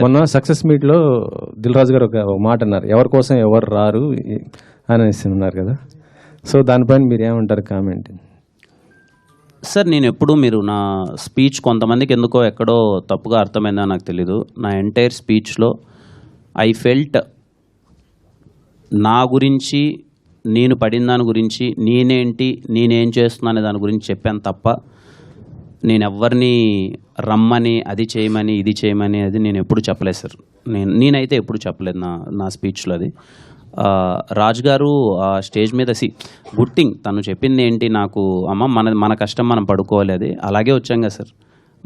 మొన్న సక్సెస్ మీట్లో దిల్ రాజు గారు ఒక మాట అన్నారు ఎవరి కోసం ఎవరు రారు అనేసి ఉన్నారు కదా. సో దానిపైన మీరు ఏమంటారు కామెంట్? సార్ నేను ఎప్పుడు మీరు నా స్పీచ్ కొంతమందికి ఎందుకో ఎక్కడో తప్పుగా అర్థమైందో నాకు తెలీదు. నా ఎంటైర్ స్పీచ్లో ఐ ఫెల్ట్ నా గురించి నేను పడిన దాని గురించి నేనేంటి నేనేం చేస్తున్నాను దాని గురించి చెప్పాను తప్ప నేను ఎవరిని రమ్మని అది చేయమని ఇది చేయమని అది నేను ఎప్పుడు చెప్పలేదు సార్. నేను నేనైతే ఎప్పుడు చెప్పలేదు నా నా స్పీచ్లో అది. రాజ్ గారు ఆ స్టేజ్ మీద సి గుడ్ థింగ్ తను చెప్పింది ఏంటి నాకు అమ్మ మన మన కష్టం మనం పడుకోవాలి అది. అలాగే వచ్చాం కదా సార్.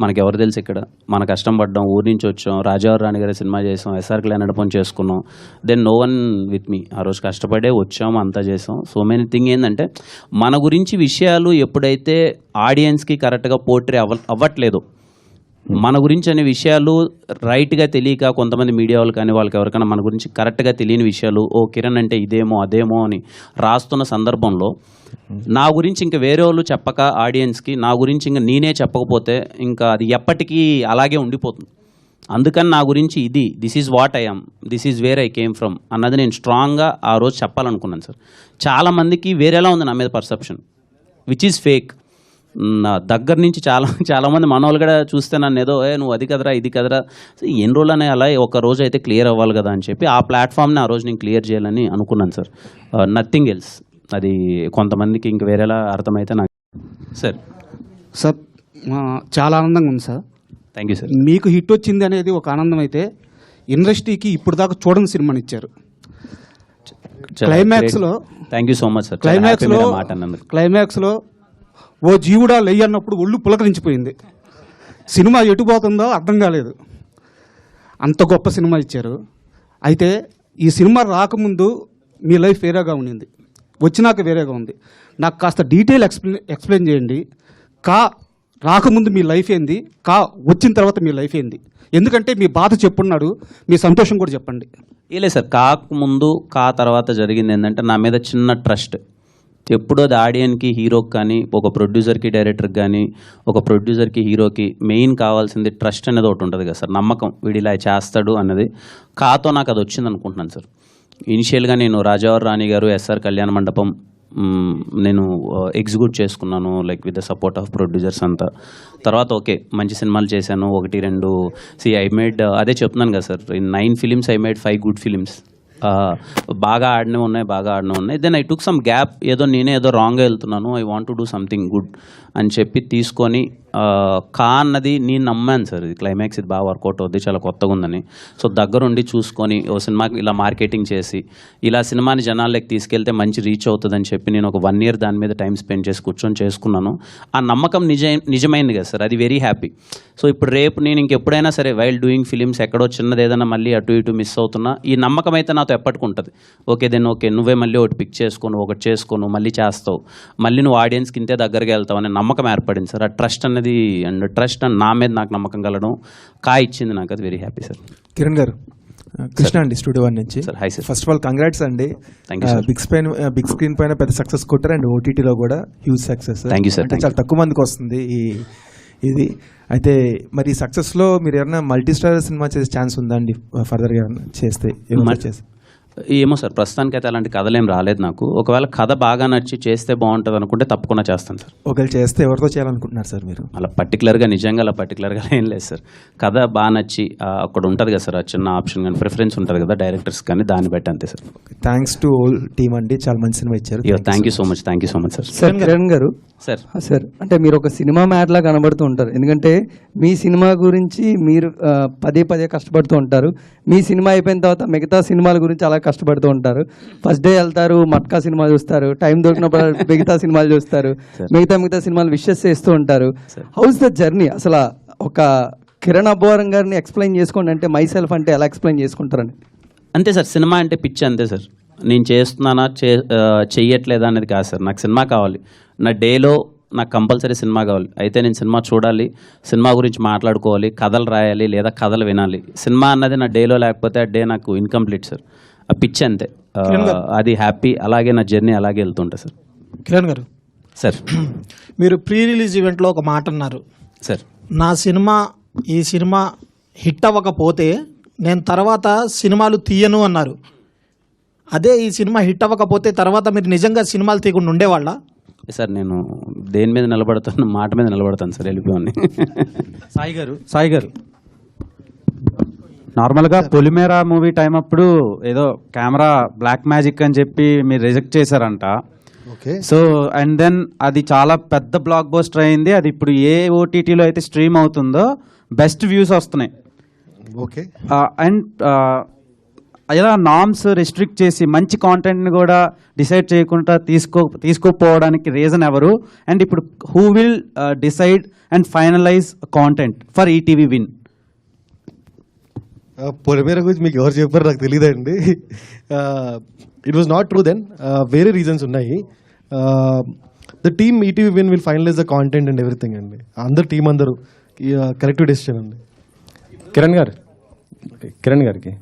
మనకి ఎవరు తెలుసు ఇక్కడ? మన కష్టం పడ్డాం ఊరి నుంచి వచ్చాం రాజావారు రాణి గారి సినిమా చేసాం ఎస్ఆర్ క్లై నడపం చేసుకున్నాం. Then no one with me ఆ రోజు కష్టపడే వచ్చాం అంతా చేసాం. సో మెనీ థింగ్ ఏంటంటే మన గురించి విషయాలు ఎప్పుడైతే ఆడియన్స్కి కరెక్ట్గా పోర్ట్రే అవ్వ అవ్వట్లేదు మన గురించి అనే విషయాలు రైట్గా తెలియక కొంతమంది మీడియా వాళ్ళు కానీ వాళ్ళకి ఎవరికైనా మన గురించి కరెక్ట్గా తెలియని విషయాలు ఓ కిరణ్ అంటే ఇదేమో అదేమో అని రాస్తున్న సందర్భంలో నా గురించి ఇంకా వేరే వాళ్ళు చెప్పక ఆడియన్స్కి నా గురించి ఇంకా నేనే చెప్పకపోతే ఇంకా అది ఎప్పటికీ అలాగే ఉండిపోతుంది. అందుకని నా గురించి ఇది this is what I am this is where I came from అన్నది నేను స్ట్రాంగ్గా ఆ రోజు చెప్పాలనుకున్నాను సార్. చాలామందికి వేరేలా ఉంది నా మీద పర్సెప్షన్ విచ్ ఈజ్ ఫేక్ నా దగ్గర నుంచి చాలా చాలామంది మనవాళ్ళు కూడా చూస్తే నన్ను ఏదో ఏ నువ్వు అది కదరా ఇది కదరా. ఎన్ని రోజులు అనే అలా ఒక రోజు అయితే క్లియర్ అవ్వాలి కదా అని చెప్పి ఆ ప్లాట్ఫామ్ని ఆ రోజు నేను క్లియర్ చేయాలని అనుకున్నాను సార్. నథింగ్ ఎల్స్ అది కొంతమందికి ఇంక వేరేలా అర్థమైతే నాకు సార్. సార్ చాలా ఆనందంగా ఉంది సార్. థ్యాంక్ యూ సార్ మీకు హిట్ వచ్చింది అనేది ఒక ఆనందం అయితే ఇండస్ట్రీకి ఇప్పుడు దాకా చూడని సినిమాని ఇచ్చారు. క్లైమాక్స్లో thank you so much sir క్లైమాక్స్లో క్లైమాక్స్లో ఓ జీవుడా లెయ్యి అన్నప్పుడు ఒళ్ళు పులకరించిపోయింది. సినిమా ఎటు పోతుందో అర్థం కాలేదు. అంత గొప్ప సినిమా ఇచ్చారు. అయితే ఈ సినిమా రాకముందు మీ లైఫ్ వేరేగా ఉండింది. వచ్చినాక వేరేగా ఉంది. నాకు కాస్త డీటెయిల్ ఎక్స్ప్లెయిన్ ఎక్స్ప్లెయిన్ చేయండి. కా రాకముందు మీ లైఫ్ ఏంది? కా వచ్చిన తర్వాత మీ లైఫ్ ఏంది? ఎందుకంటే మీ బాధ చెప్పున్నాడు మీ సంతోషం కూడా చెప్పండి. ఏలే సార్ కాక ముందు కా తర్వాత జరిగింది ఏంటంటే నా మీద చిన్న ట్రస్ట్. ఎప్పుడో అది ఆడియన్కి హీరోకి కానీ ఒక ప్రొడ్యూసర్కి డైరెక్టర్కి కానీ ఒక ప్రొడ్యూసర్కి హీరోకి మెయిన్ కావాల్సింది ట్రస్ట్ అనేది ఒకటి ఉంటుంది కదా సార్. నమ్మకం. వీడు ఇలా చేస్తాడు అన్నది కాతో నాకు అది వచ్చింది అనుకుంటున్నాను సార్. ఇనిషియల్గా నేను రాజావారు రాణి గారు ఎస్ఆర్ కళ్యాణ మండపం నేను ఎగ్జిక్యూట్ చేసుకున్నాను like with the support of producers అంతా. తర్వాత ఓకే మంచి సినిమాలు చేశాను ఒకటి రెండు సి ఐ మేడ్ అదే చెప్తున్నాను కదా sir. In nine films I made five good films బాగా ఆడినవి ఉన్నాయి బాగా ఆడినవి ఉన్నాయి. Then I took some gap ఏదో నేనే ఏదో రాంగ్గా వెళ్తున్నాను. I want to do something good అని చెప్పి తీసుకొని కా అన్నది నేను నమ్మాను సార్. ఇది క్లైమాక్స్ ఇది బాగా వర్కౌట్ అవుద్ది చాలా కొత్తగా ఉందని. సో దగ్గరుండి చూసుకొని ఓ సినిమాకి ఇలా మార్కెటింగ్ చేసి ఇలా సినిమాని జనాల్లోకి తీసుకెళ్తే మంచి రీచ్ అవుతుందని చెప్పి నేను ఒక వన్ ఇయర్ దాని మీద టైం స్పెండ్ చేసి కూర్చొని చేసుకున్నాను. ఆ నమ్మకం నిజ నిజమైంది కదా సార్. అది వెరీ హ్యాపీ సో ఇప్పుడు రేపు నేను ఇంకెప్పుడైనా సరే వైల్ డూయింగ్ ఫిలిమ్స్ ఎక్కడో చిన్నది ఏదైనా మళ్ళీ అటు ఇటు మిస్ అవుతున్నా ఈ నమ్మకం అయితే నాతో ఎప్పటికుంటుంది. ఓకే దెన్ ఓకే నువ్వే మళ్ళీ ఒకటి పిక్ చేసుకోను ఒకటి చేసుకోను మళ్ళీ చేస్తావు. మళ్ళీ నువ్వు ఆడియన్స్కి ఇంతే దగ్గరికి వెళ్తావు అనే నమ్మకం ఏర్పడింది సార్. ఆ ట్రస్ట్ అనేది అండ్ ట్రస్ట్ అండ్ నా మీద నాకు నమ్మకం కలగడం కా ఇచ్చింది నాకు అది వెరీ హ్యాపీ సార్ కిరణ్ గారు కృష్ణ అండి స్టూడియో వన్ నుంచి. Sir hi sir first of all congrats అండి. బిగ్ స్క్రీన్ బిగ్ స్క్రీన్ పైన పెద్ద సక్సెస్ కొట్టారు అండ్ ఓటీటీలో కూడా huge success Thank you, sir. అంటే చాలా తక్కువ మందికి వస్తుంది ఈ ఇది. అయితే మరి సక్సెస్లో మీరు ఏమైనా మల్టీ స్టార్ సినిమా చేసే ఛాన్స్ ఉందా అండి ఫర్దర్గా ఏమైనా చేస్తే చేస్తే? ఏమో సార్ ప్రస్తుతానికైతే అలాంటి కథలు ఏం రాలేదు నాకు. ఒకవేళ కథ బాగా నచ్చి చేస్తే బాగుంటుంది అనుకుంటే తప్పకుండా చేస్తాను సార్. ఒకవేళ చేస్తే ఎవరితో చేయాలనుకుంటున్నారు సార్ మీరు? అలా పర్టికులర్గా నిజంగా అలా పర్టికులర్గా ఏం లేదు సార్. కథ బాగా నచ్చి అక్కడ ఉంటుంది కదా సార్ ఆ చిన్న ఆప్షన్ కానీ ప్రిఫరెన్స్ ఉంటుంది కదా డైరెక్టర్స్ కానీ దాన్ని బట్టి అంతే sir. Thanks to all team అండి చాలా మంచి సినిమా ఇచ్చారు. Thank you so much thank you so much sir. Sir Kiran garu sir. Sir అంటే మీరు ఒక సినిమా మ్యాట్ లా కనబడుతూ ఉంటారు. ఎందుకంటే మీ సినిమా గురించి మీరు పదే పదే కష్టపడుతూ ఉంటారు. మీ సినిమా అయిపోయిన తర్వాత మిగతా సినిమాల గురించి అలా కష్టపడుతూ ఉంటారు. ఫస్ట్ డే వెళ్తారు మట్కా సినిమా చూస్తారు టైం దొరికినప్పుడు మిగతా సినిమాలు చూస్తారు మిగతా మిగతా సినిమాలు విషెస్ చేస్తూ ఉంటారు. హౌస్ ద జర్నీ అసలు ఒక కిరణ్ అబ్బవరం గారిని ఎక్స్ప్లెయిన్ చేసుకోండి అంటే మై సెల్ఫ్ అంటే ఎలా ఎక్స్ప్లెయిన్ చేసుకుంటారని. అంతే సార్ సినిమా అంటే పిచ్చి అంతే సార్. నేను చేస్తున్నానా చే చెయ్యట్లేదా అనేది కాదు సార్. నాకు సినిమా కావాలి. నా డేలో నాకు కంపల్సరీ సినిమా కావాలి. అయితే నేను సినిమా చూడాలి సినిమా గురించి మాట్లాడుకోవాలి కథలు రాయాలి లేదా కథలు వినాలి. సినిమా అన్నది నా డేలో లేకపోతే ఆ డే నాకు ఇన్కంప్లీట్ సార్ ఆ పిచ్చి అంతే. అది హ్యాపీ అలాగే నా జర్నీ అలాగే వెళ్తుంటా సార్ కిరణ్ గారు. సార్ మీరు ప్రీ రిలీజ్ ఈవెంట్లో ఒక మాట అన్నారు. సార్ నా సినిమా ఈ సినిమా హిట్ అవ్వకపోతే నేను తర్వాత సినిమాలు తీయను అన్నారు. అదే ఈ సినిమా హిట్ అవ్వకపోతే తర్వాత మీరు నిజంగా సినిమాలు తీయకుండా ఉండేవాళ్ళ? సార్ నేను దేని మీద నిలబడతాను మాట మీద నిలబడతాను సార్ వెళ్ళిపోయి సాయి గారు సాయి గారు. నార్మల్గా పొలిమేర మూవీ టైం అప్పుడు ఏదో కెమెరా బ్లాక్ మ్యాజిక్ అని చెప్పి మీరు రిజెక్ట్ చేశారంట. ఓకే. సో అండ్ దెన్ అది చాలా పెద్ద బ్లాక్ బస్టర్ అయింది. అది ఇప్పుడు ఏ ఓటీటీలో అయితే స్ట్రీమ్ అవుతుందో బెస్ట్ వ్యూస్ వస్తున్నాయి. ఓకే. అండ్ ఇలా నామ్స్ రెస్ట్రిక్ట్ చేసి మంచి కాంటెంట్ని కూడా డిసైడ్ చేయకుండా తీసుకో తీసుకోపోవడానికి రీజన్ ఎవరు? అండ్ ఇప్పుడు who will decide and finalize content for ETV Win Polimera గురించి మీకు ఎవరు చెప్పారు నాకు తెలియదండి it was not true then వేరే రీజన్స్ ఉన్నాయి. The team ETV Win will finalize the content and everything అండి. అందరు టీం అందరూ కరెక్ట్ డెసిషన్ అండి. కిరణ్ గారు. కిరణ్ గారికి.